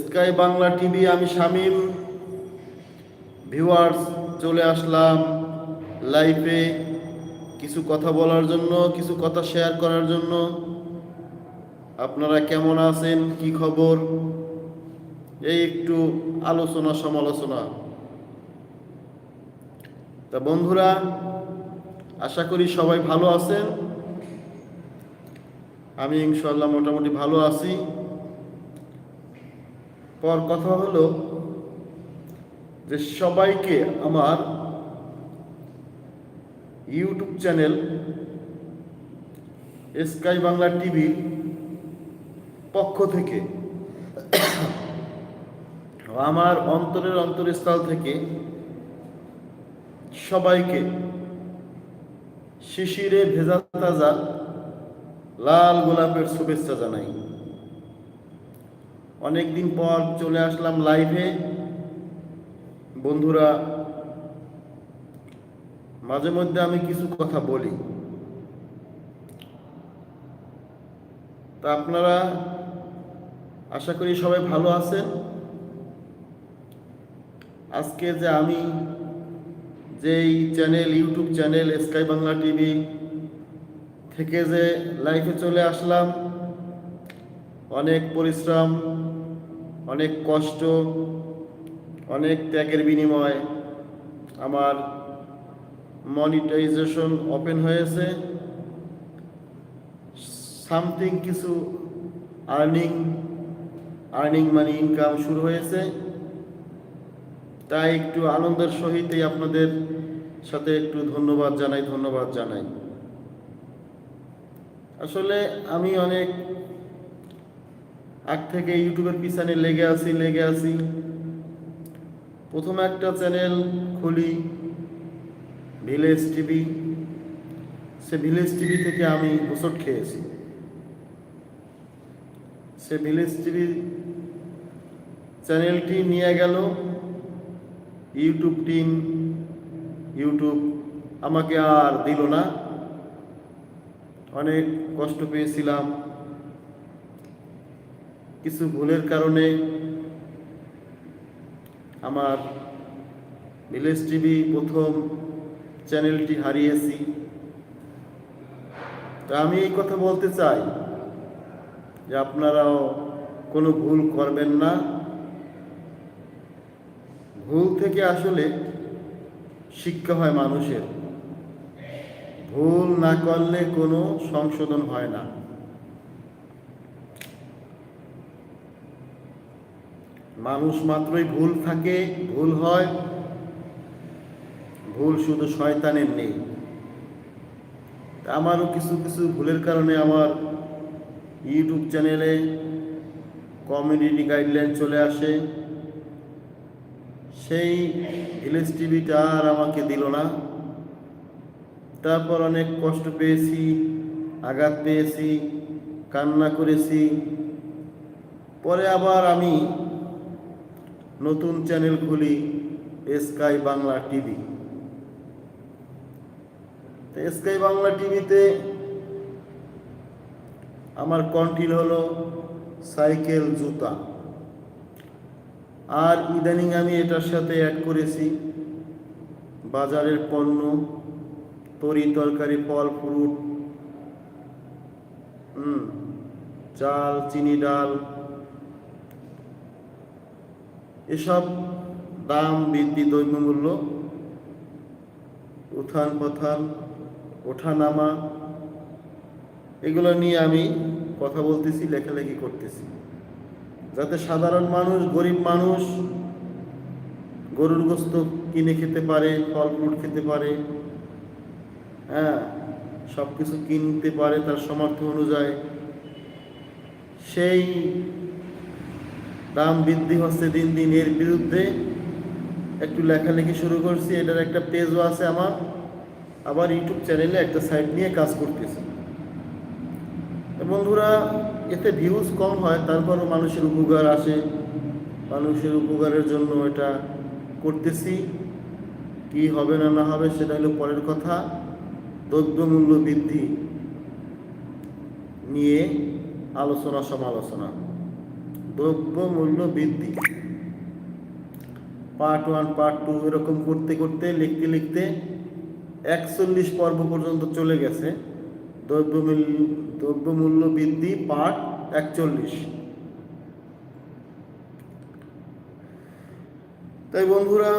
Sky Bangla TV আমি Shamim. Viewers চলে আসলাম লাইভে কিছু কথা বলার জন্য, কিছু কথা শেয়ার করার জন্য। আপনারা কেমন আছেন? কি খবর? এই একটু আলোচনা, সমালোচনা। তা বন্ধুরা, আশা করি সবাই ভালো আছেন। আমি ইনশাল্লাহ মোটামুটি ভালো আছি। পর কথা হলো যে সবাইকে আমার YouTube channel sky Bangla TV পক্ষ থেকে, আমার অন্তরের অন্তরস্থল থেকে সবাইকে শিশিরে ভেজা তাজা লাল গোলাপের শুভেচ্ছা জানাই। অনেকদিন পর চলে আসলাম লাইভে বন্ধুরা, মাঝে মধ্যে আমি কিছু কথা বলি। তা আপনারা আশা করি সবাই ভালো আছেন। আজকে যে আমি যেই channel YouTube channel sky Bangla TV থেকে যে লাইফে চলে আসলাম, অনেক পরিশ্রম, অনেক কষ্ট, অনেক ত্যাগের বিনিময় আমার মনিটাইজেশন ওপেন হয়েছে। সামথিং কিছু আর্নিং আর্নিং মানে ইনকাম শুরু হয়েছে। তাই একটু আনন্দের সহিতই আপনাদের সাথে একটু ধন্যবাদ জানাই ধন্যবাদ জানাই। আসলে আমি অনেক আগ থেকে ইউটিউবের পিছনে লেগে আছি লেগে আছি। প্রথম একটা চ্যানেল খুলি, ভিলেজ টিভি। সে ভিলেজ টিভি থেকে আমি হোসট খেয়েছি। সে ভিলেজ টিভি চ্যানেলটি নিয়ে গেল। ইউটিউব টিম, ইউটিউব আমাকে আর দিল না। অনেক কষ্ট পেয়েছিলাম। কিছু ভুলের কারণে আমার ভিলেজ টিভি প্রথম চ্যানেলটি হারিয়েছি। তা আমি এই কথা বলতে চাই যে আপনারাও কোনো ভুল করবেন না। ভুল থেকে আসলে শিক্ষা হয় মানুষের। ভুল না করলে কোনো সংশোধন হয় না। মানুষ মাত্রই ভুল থাকে, ভুল হয়। ভুল শুধু শয়তানের নেই। আমারও কিছু কিছু ভুলের কারণে আমার ইউটিউব চ্যানেলে কমিউনিটি গাইডলাইন চলে আসে। সেই ভিলেজ টিভিটা আর আমাকে দিল না। তারপর অনেক কষ্ট পেয়েছি, আঘাত পেয়েছি, কান্না করেছি। পরে আবার আমি নতুন চ্যানেল খুলি, sky Bangla TV. Sky Bangla টিভিতে আমার কন্টিল হলো সাইকেল, জুতা। আর ইদানিং আমি এটার সাথে অ্যাড করেছি, বাজারের পণ্য তরি তরকারি, ফল ফ্রুট হুম, চাল, চিনি, ডাল, এসব দাম, বৃদ্ধি, দ্রব্যমূল্য, উত্থান, পথান, ওঠানামা, এগুলো নিয়ে আমি কথা বলতেছি, লেখালেখি করতেছি। যাতে সাধারণ মানুষ, গরিব মানুষ গরুর গোস্ত কিনে খেতে পারে, ফল ফ্রুট খেতে পারে হ্যাঁ সব কিছু কিনতে পারে তার সামর্থ্য অনুযায়ী। সেই দাম বৃদ্ধি হচ্ছে দিন দিন। এর বিরুদ্ধে একটু লেখালেখি শুরু করছি। এটার একটা পেজও আছে আমার। আবার ইউটিউব চ্যানেলে একটা সাইট নিয়ে কাজ করতেছি। বন্ধুরা, এতে ভিউজ কম হয়, তারপরও মানুষের উপকার আসে। মানুষের উপকারের জন্য এটা করতেছি। কি হবে না না হবে, সেটা হলো পরের কথা। দ্রব্যমূল্য বৃদ্ধি নিয়ে আলোচনা, সমালোচনা। দ্রব্য মূল্য বৃদ্ধি। পার্ট ওয়ান পার্ট টু এরকম করতে করতে, লিখতে লিখতে একচল্লিশ পর্ব পর্যন্ত চলে গেছে। দ্রব্যমূল্য দ্রব্যমূল্য বৃদ্ধি পার্ট একচল্লিশ। তাই বন্ধুরা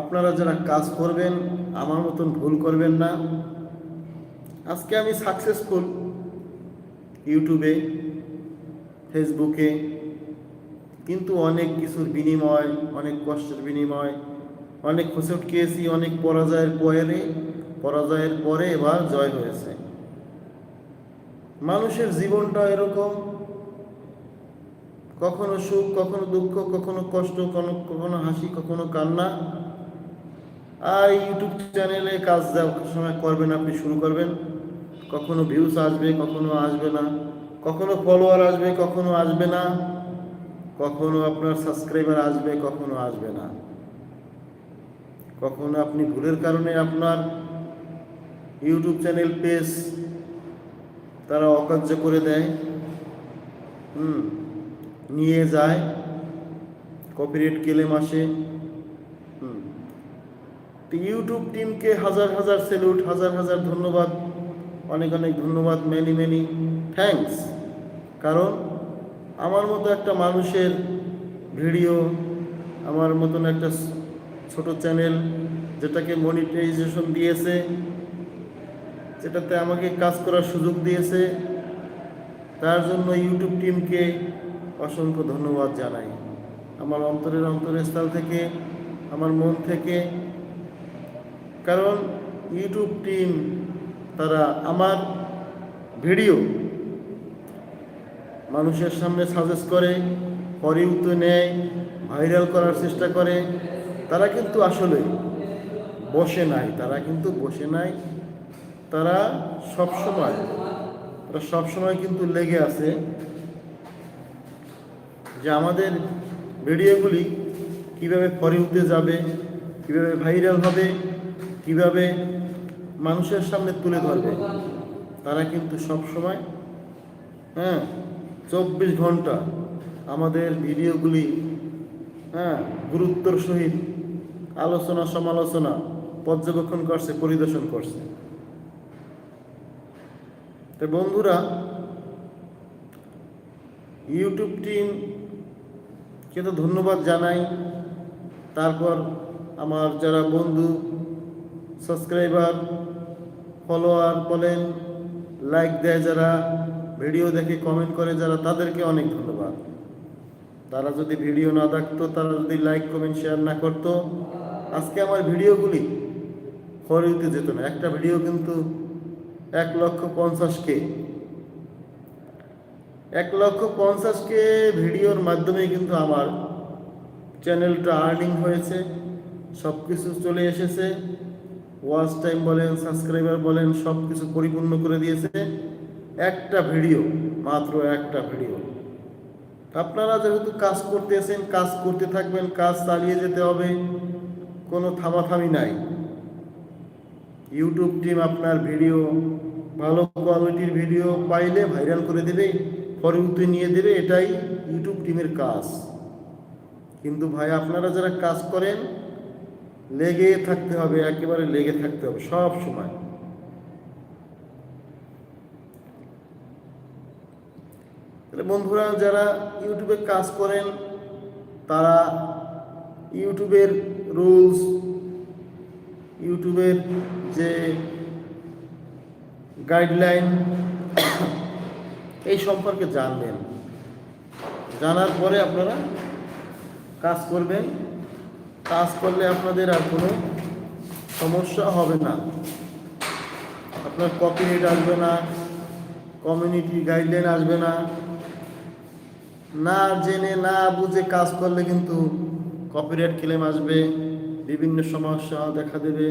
আপনারা যারা কাজ করবেন, আমার মতন ভুল করবেন না। আজকে আমি সাকসেসফুল ইউটিউবে ফেসবুকে কিন্তু অনেক কিছুর বিনিময়, অনেক কষ্টের বিনিময়, অনেক হোঁচট খেয়েছি, অনেক পরাজয়ের পরে পরাজয়ের পরে এবার জয় হয়েছে। মানুষের জীবনটা এরকম। কখনো সুখ, কখনো দুঃখ, কখনো কষ্ট কখনো হাসি, কখনো কান্না। আর ইউটিউব চ্যানেলে কাজ সময় করবেন, আপনি শুরু করবেন। কখনো ভিউজ আসবে, কখনো আসবে না। কখনো ফলোয়ার আসবে, কখনো আসবে না। কখনো আপনার সাবস্ক্রাইবার আসবে, কখনো আসবে না। কখনো আপনি ভুলের কারণে আপনার ইউটিউব চ্যানেল পেজ তারা অকার্য করে দেয়, হুম, নিয়ে যায়। কপিরেট কেলেম আসে তো ইউটিউব টিমকে হাজার হাজার সেলুট হাজার হাজার ধন্যবাদ, অনেক অনেক ধন্যবাদ মেনি মেনি থ্যাঙ্কস কারণ আমার মতো একটা মানুষের ভিডিও, আমার মতন একটা ছোট চ্যানেল যেটাকে মনিটাইজেশন দিয়েছে, যেটাতে আমাকে কাজ করার সুযোগ দিয়েছে, তার জন্য ইউটিউব টিমকে অসংখ্য ধন্যবাদ জানাই। আমার অন্তরের অন্তরের অন্তরস্থল থেকে, আমার মন থেকে কারণ ইউটিউব টিম, তারা আমার ভিডিও মানুষের সামনে সাজেস্ট করে পরিউত নেয় ভাইরাল করার চেষ্টা করে, তারা কিন্তু আসলে বসে নাই, তারা কিন্তু বসে নাই, তারা সব সময় তারা সব সময় কিন্তু লেগে আছে যে আমাদের ভিডিওগুলি কীভাবে ফরিউতে যাবে, কীভাবে ভাইরাল হবে কীভাবে মানুষের সামনে তুলে ধরবে? তারা কিন্তু সব সময় হ্যাঁ চব্বিশ ঘণ্টা আমাদের ভিডিওগুলি হ্যাঁ গুরুত্বর সহিত আলোচনা সমালোচনা পর্যবেক্ষণ করছে, পরিদর্শন করছে। তো বন্ধুরা, ইউটিউব টিম কে তো ধন্যবাদ জানাই। তারপর আমার যারা বন্ধু সাবস্ক্রাইবার, ফলোয়ার বলেন, লাইক দেয় যারা, ভিডিও দেখে কমেন্ট করে যারা, তাদেরকে অনেক ধন্যবাদ। তারা যদি ভিডিও না দেখতো, তারা যদি লাইক কমেন্ট শেয়ার না করতো, আজকে আমার ভিডিওগুলি ফরিতে যেত না। একটা ভিডিও কিন্তু এক লক্ষ পঞ্চাশ কে। এক লক্ষ পঞ্চাশ কে ভিডিওর মাধ্যমে কিন্তু আমার চ্যানেলটা আর্নিং হয়েছে সব কিছু চলে এসেছে। ওয়াচ টাইম বলেন, সাবস্ক্রাইবার বলেন সব কিছু পরিপূর্ণ করে দিয়েছে। একটা ভিডিও, মাত্র একটা ভিডিও। আপনারা যেহেতু কাজ করতেছেন, কাজ করতে থাকবেন, কাজ চালিয়ে যেতে হবে, কোনো থামাথামি নাই। ইউটিউব টিম আপনার ভিডিও, ভালো কোয়ালিটির ভিডিও পাইলে ভাইরাল করে দেবে ফরিউতে নিয়ে দেবে, এটাই ইউটিউব টিমের কাজ। কিন্তু ভাই, আপনারা যারা কাজ করেন লেগে থাকতে হবে, একেবারে লেগে থাকতে হবে, সব সময়। বন্ধুরা, যারা ইউটিউবে কাজ করেন, তারা ইউটিউবের রুলস, ইউটিউবের যে গাইডলাইন, এই সম্পর্কে জানবেন। জানার পরে আপনারা কাজ করবেন। কাজ করলে আপনাদের আর কোনো সমস্যা হবে না। আপনার কপিরাইট আসবে না কমিউনিটি গাইডলাইন আসবে না। না জেনে, না বুঝে কাজ করলে কিন্তু কপিরাইট ক্লেম আসবে, বিভিন্ন সমস্যা দেখা দেবে।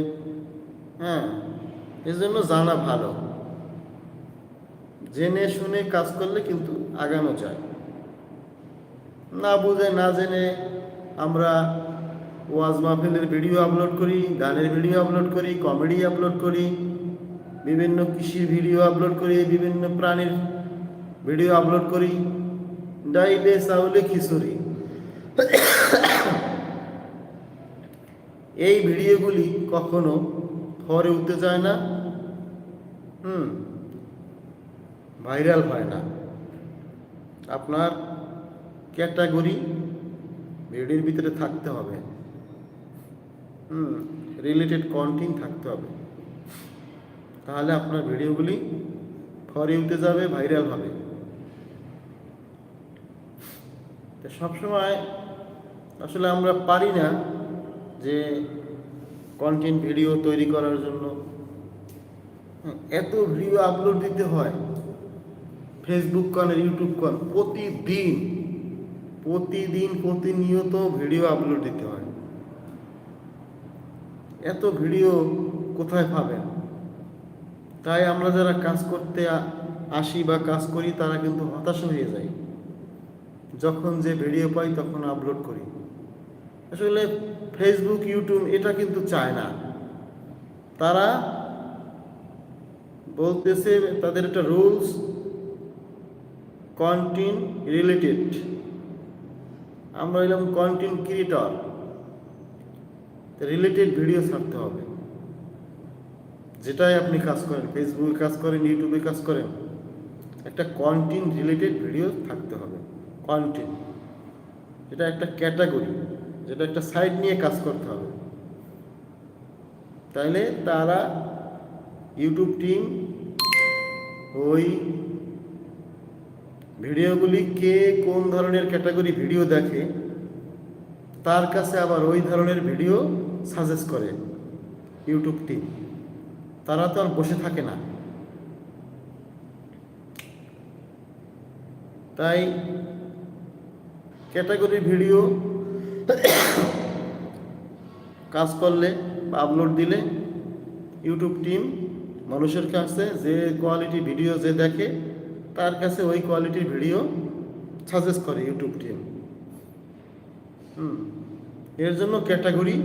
হ্যাঁ এই জন্য জানা ভালো। জেনে শুনে কাজ করলে কিন্তু আগানো যায়। না বুঝে, না জেনে আমরা ওয়াজ মাহফিলের ভিডিও আপলোড করি, গানের ভিডিও আপলোড করি, কমেডি আপলোড করি, বিভিন্ন কৃষির ভিডিও আপলোড করি, বিভিন্ন প্রাণীর ভিডিও আপলোড করি। ডাইলে চাউলে খিচুড়ি। এই ভিডিওগুলি কখনো ফরে উঠতে যায় না, হুম, ভাইরাল হয় না। আপনার ক্যাটাগরি ভিডিওর ভিতরে থাকতে হবে। হুম রিলেটেড কন্টেন্ট থাকতে হবে। তাহলে আপনার ভিডিওগুলি ফরে উঠে যাবে ভাইরাল হবে। তো সবসময় আসলে আমরা পারি না যে কন্টেন্ট ভিডিও তৈরি করার জন্য। হ্যাঁ, এত ভিডিও আপলোড দিতে হয়। ফেসবুক কন ইউটিউব কন প্রতিদিন প্রতিদিন প্রতিনিয়ত ভিডিও আপলোড দিতে হয়। এত ভিডিও কোথায় পাবেন? তাই আমরা যারা কাজ করতে আসি বা কাজ করি, তারা কিন্তু হতাশ হয়ে যায়। যখন যে ভিডিও পাই, তখন আপলোড করি। আসলে ফেসবুক ইউটিউব এটা কিন্তু চায় না। তারা বলতেছে তাদের একটা রুলস কন্টেন্ট রিলেটেড আমরা এলাম কন্টেন্ট ক্রিয়েটর রিলেটেড ভিডিও ছাড়তে হবে। যেটাই আপনি কাজ করেন ফেসবুকে কাজ করেন ইউটিউবে কাজ করেন, একটা কন্টেন্ট রিলেটেড ভিডিও থাকতে হবে। কন্টেন্ট এটা একটা ক্যাটাগরি যেটা একটা সাইড নিয়ে কাজ করতে হবে। তাইলে তারা ইউটিউব টিম ওই ভিডিওগুলি কে কোন ধরনের ক্যাটাগরি ভিডিও দেখে তার কাছে আবার ওই ধরনের ভিডিও সাজেস্ট করে ইউটিউব টিম তারা তো আর বসে থাকে না। তাই ক্যাটাগরি ভিডিও কাজ করলে বা আপলোড দিলে ইউটিউব টিম মানুষের কাছে যে কোয়ালিটি ভিডিও যে দেখে, তার কাছে ওই কোয়ালিটির ভিডিও সাজেস্ট করে ইউটিউব টিম এর জন্য ক্যাটাগরি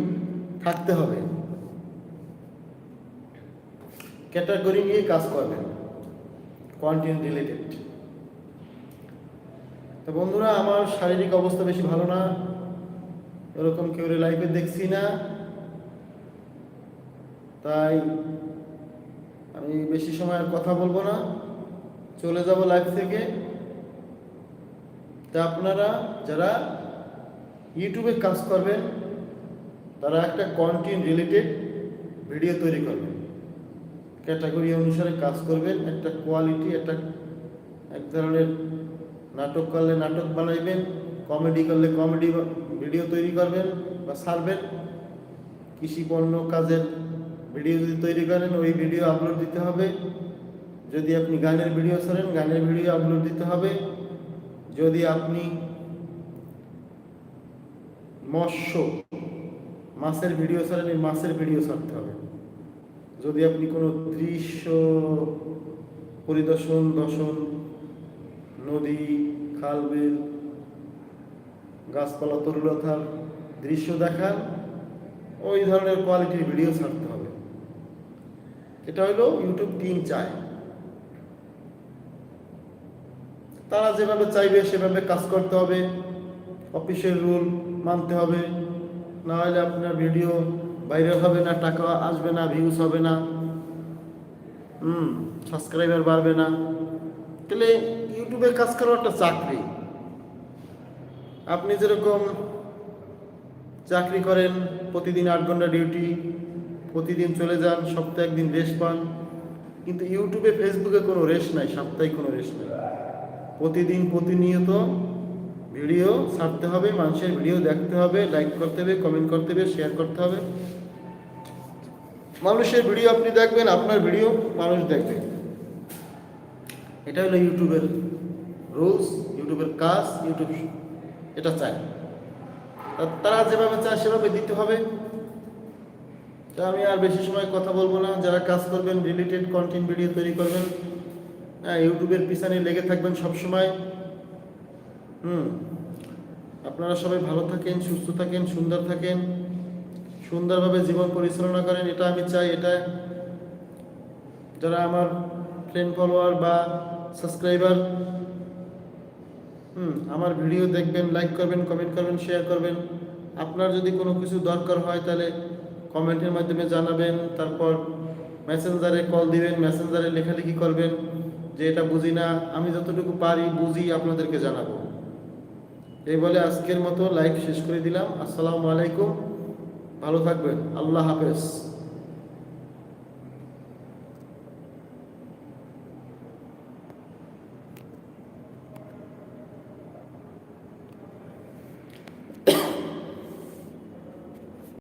থাকতে হবে। ক্যাটাগরি নিয়ে কাজ করবেন কন্টেন্ট রিলেটেড। তো বন্ধুরা, আমার শারীরিক অবস্থা বেশি ভালো না, এরকম কেউ লাইফে দেখছি না। তাই আমি বেশি সময় আর কথা বলব না। চলে যাব লাইফ থেকে। তা আপনারা যারা ইউটিউবে কাজ করবেন তারা একটা কন্টেন্ট রিলেটেড ভিডিও তৈরি করবেন ক্যাটাগরি অনুসারে কাজ করবেন একটা কোয়ালিটি একটা এক ধরনের নাটক করলে নাটক বানাইবেন কমেডি করলে কমেডি ভিডিও তৈরি করবেন বা সারবেন। কৃষি পণ্য কাজের ভিডিও যদি তৈরি করেন, ওই ভিডিও আপলোড দিতে হবে। যদি আপনি গানের ভিডিও ছাড়েন গানের ভিডিও আপলোড দিতে হবে। যদি আপনি মৎস্য। মাছের ভিডিও ছাড়েন মাছের ভিডিও ছাড়তে হবে। যদি আপনি কোনো দৃশ্য, পরিদর্শন, দর্শন, নদী, খাল, বিল, গাছপালা, তরুলতার দৃশ্য দেখান, ওই ধরনের কোয়ালিটির ভিডিও ছাড়তে হবে। এটা হলো ইউটিউব টিম চায়। তারা যেভাবে চাইবে সেভাবে কাজ করতে হবে। অফিসের রুল মানতে হবে। না হলে আপনার ভিডিও ভাইরাল হবে না, টাকা আসবে না ভিউজ হবে না। হুম সাবস্ক্রাইবার বাড়বে না। তাহলে ইউটিউবে কাজ করা একটা চাকরি। আপনি যেরকম চাকরি করেন, প্রতিদিন আট ঘণ্টা ডিউটি প্রতিদিন চলে যান, সপ্তাহে একদিন রেস্ট পান। কিন্তু ইউটিউবে ফেসবুকে কোনো রেস্ট নাই সাপ্তাহিক কোনো রেস্ট নাই। প্রতিদিন প্রতিনিয়ত ভিডিও ছাড়তে হবে, মানুষের ভিডিও দেখতে হবে লাইক করতে হবে কমেন্ট করতে হবে শেয়ার করতে হবে। মানুষের ভিডিও আপনি দেখবেন, আপনার ভিডিও মানুষ দেখবে। এটা হলো ইউটিউবের রুলস ইউটিউবের কাজ, ইউটিউব এটা তা- তারা যেভাবে চায়, সেভাবে দিতে হবে। তা আমি আর বেশি সময় কথা বলব না। যারা কাজ করবেন রিলেটেড কন্টেন্ট ভিডিও তৈরি করবেন হ্যাঁ ইউটিউবের পিছনে লেগে থাকবেন সব সময় হুম। আপনারা সবাই ভালো থাকেন, সুস্থ থাকেন, সুন্দর থাকেন, সুন্দরভাবে জীবন পরিচালনা করেন, এটা আমি চাই, এটা যারা আমার ফ্রেন্ড ফলোয়ার বা সাবস্ক্রাইবার হুম, আমার ভিডিও দেখবেন লাইক করবেন কমেন্ট করবেন শেয়ার করবেন। আপনার যদি কোনো কিছু দরকার হয়, তাহলে কমেন্টের মাধ্যমে জানাবেন, তারপর মেসেঞ্জারে কল দিবেন মেসেঞ্জারে লেখালেখি করবেন, যে এটা বুঝি না, আমি যতটুকু পারি বুঝি আপনাদেরকে জানাব। এই বলে আজকের মতো লাইভ শেষ করে দিলাম। আসসালামু আলাইকুম। ভালো থাকবেন। আল্লাহ হাফেজ।